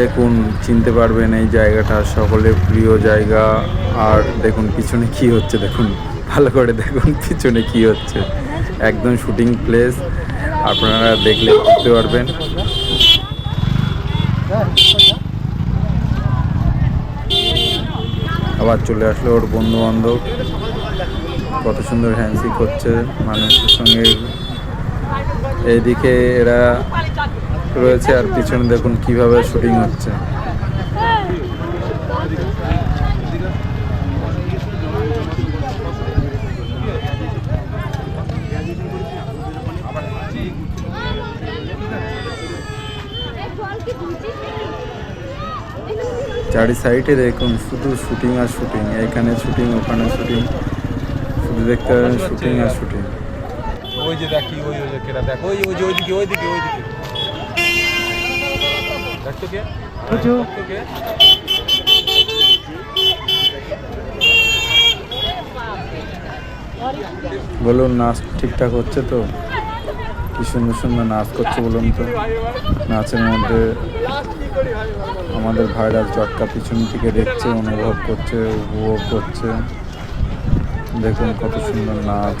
দেখুন, চিনতে পারবেন এই জায়গাটা সকলের প্রিয় জায়গা। আর দেখুন, পিছনে কি হচ্ছে দেখুন। ভালো করে দেখুন, পিছনে কি হচ্ছে। একদম শুটিং প্লেস আপনারা দেখলে বুঝতে পারবেন। আবার চলে আসলো ওর বন্ধু বান্ধব কত সুন্দর হ্যান্ডশিক করছে মানুষের সঙ্গে। এইদিকে এরা রয়েছে আর পিছনে দেখুন কীভাবে শুটিং হচ্ছে। চারি সাইডে দেখুন, শুধু শুটিং আর শুটিং এখানে শুটিং ওখানে শুটিং শুধু দেখতে পাবেন শুটিং আর শুটিং ওই যে দেখি, ওই ওই কেরা দেখ, ওই ওই যে ওইদিকে ওইদিকে ওইদিকে। কে কে বলুন নাচ ঠিকঠাক হচ্ছে তো? কি সুন্দর সুন্দর নাচ করছে বলুন তো? নাচের মধ্যে আমাদের ভাইরাল চটকা পিছন থেকে দেখছে অনুভব করছে উপভোগ করছে। দেখুন কত সুন্দর নাচ।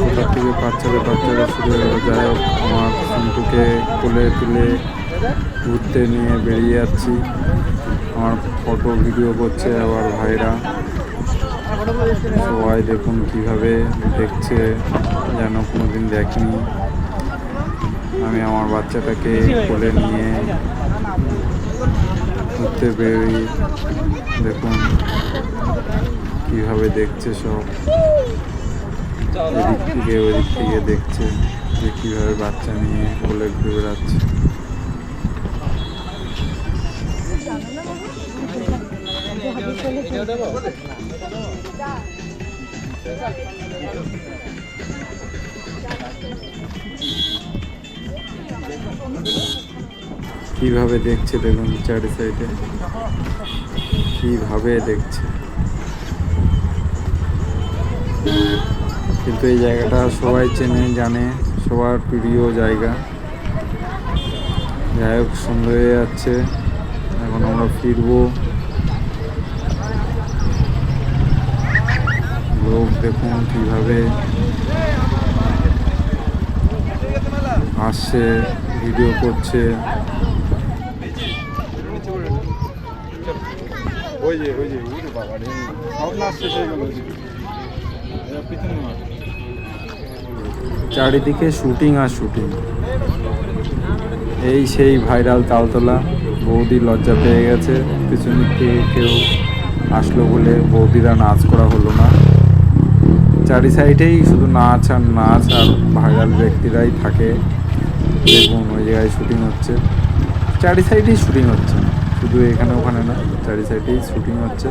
কোথা থেকে বাচ্চারা বাচ্চারা শুরু যাই হোক আমার সন্টুকে কোলে তুলে ঘুরতে নিয়ে বেরিয়ে যাচ্ছি। আমার ফটো, ভিডিও করছে আবার ভাইরা। সবাই দেখুন কীভাবে দেখছে, যেন কোনো দিন দেখেনি। আমি আমার বাচ্চাটাকে কোলে নিয়ে ঘুরতে বেরিয়ে দেখুন কীভাবে দেখছে সব। থেকে ওদিক থেকে দেখছে যে কীভাবে বাচ্চা নিয়ে কোলে ঘুরে বেড়াচ্ছে। কীভাবে দেখছে দেখুন চারি সাইডে? কীভাবে দেখছে? কিন্তু এই জায়গাটা সবাই চেনে, জানে, সবার প্রিয় জায়গা। যাই হোক সুন্দর হয়ে যাচ্ছে, এখন আমরা ফিরবো। লোক দেখুন কীভাবে আসছে, ভিডিও করছে। ওই যে ওই যে বাবা সব নাচ শেষ হয়ে গেল পিছনে চারিদিকে শুটিং আর শুটিং। এই সেই ভাইরাল তালতলা, বৌদি লজ্জা পেয়ে গেছে। পিছন থেকে কেউ আসলো বলে বৌদিরা নাচ করা হলো না। চারি সাইডেই শুধু নাচ আর নাচ আর ভাইরাল ব্যক্তিরাই থাকে। দেখুন ওই জায়গায় শুটিং হচ্ছে। চারি সাইডেই শুটিং হচ্ছে। শুধু এখানে ওখানে না, চারি সাইডেই শুটিং হচ্ছে।